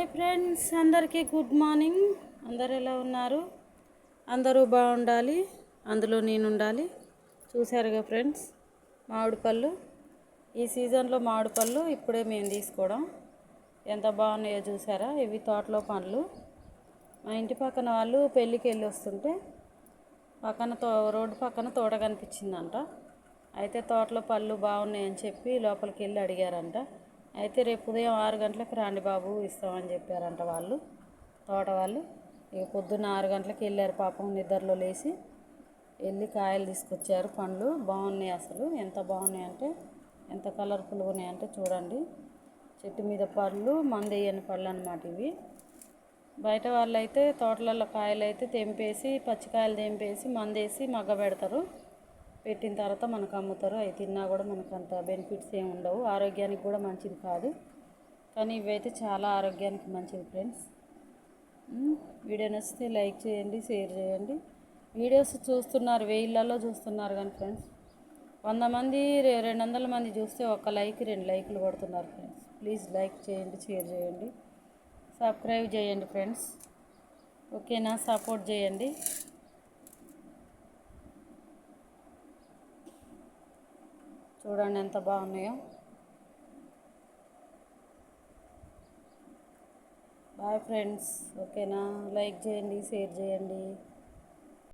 Hi friends అందరికీ good morning. అందరు ఎలా ఉన్నారు? అందరూ బాగుండాలి. అందులో నేను ఉండాలి చూసారుగా ఫ్రెండ్స్ మామిడి పళ్ళు. ఈ సీజన్లో మామిడి పళ్ళు ఇప్పుడే మేము తీసుకోవడం. ఎంత బాగున్నాయో చూసారా ఇవి తోటలో పండ్లు. మా ఇంటి పక్కన వాళ్ళు పెళ్ళికి వెళ్ళి వస్తుంటే పక్కన తో రోడ్డు పక్కన తోట కనిపించిందంట. అయితే తోటలో పళ్ళు బాగున్నాయని చెప్పి లోపలికి వెళ్ళి అడిగారంట. అయితే రేపు ఉదయం ఆరు గంటలకు రాండి బాబు ఇస్తామని చెప్పారంట వాళ్ళు తోట వాళ్ళు. ఇక పొద్దున్న ఆరు గంటలకు వెళ్ళారు పాపం నిద్రలో లేచి వెళ్ళి కాయలు తీసుకొచ్చారు పండ్లు. బాగున్నాయి అసలు. ఎంత బాగున్నాయి అంటే ఎంత కలర్ఫుల్గా ఉన్నాయంటే చూడండి. చెట్టు మీద పళ్ళు మందేయని పళ్ళు అనమాట ఇవి. బయట వాళ్ళు అయితే తోటలలో కాయలు అయితే తెంపేసి పచ్చికాయలు తెంపేసి మందేసి మగ్గ పెడతారు పెట్టిన తర్వాత మనకు అమ్ముతారు. అవి తిన్నా కూడా మనకు అంత బెనిఫిట్స్ ఏమి ఉండవు. ఆరోగ్యానికి కూడా మంచిది కాదు. కానీ ఇవైతే చాలా ఆరోగ్యానికి మంచిది ఫ్రెండ్స్ వీడియో నచ్చితే లైక్ చేయండి షేర్ చేయండి. వీడియోస్ చూస్తున్నారు వెయ్యిళ్ళలో చూస్తున్నారు కానీ ఫ్రెండ్స్ వంద మంది రెండు వందల మంది చూస్తే ఒక లైక్ రెండు లైకులు కొడుతున్నారు ఫ్రెండ్స్ ప్లీజ్ లైక్ చేయండి షేర్ చేయండి. సబ్స్క్రైబ్ చేయండి ఫ్రెండ్స్ ఓకేనా సపోర్ట్ చేయండి. చూడండి ఎంత బాగున్నాయో. బాయ్ ఫ్రెండ్స్ ఓకేనా లైక్ చేయండి షేర్ చేయండి.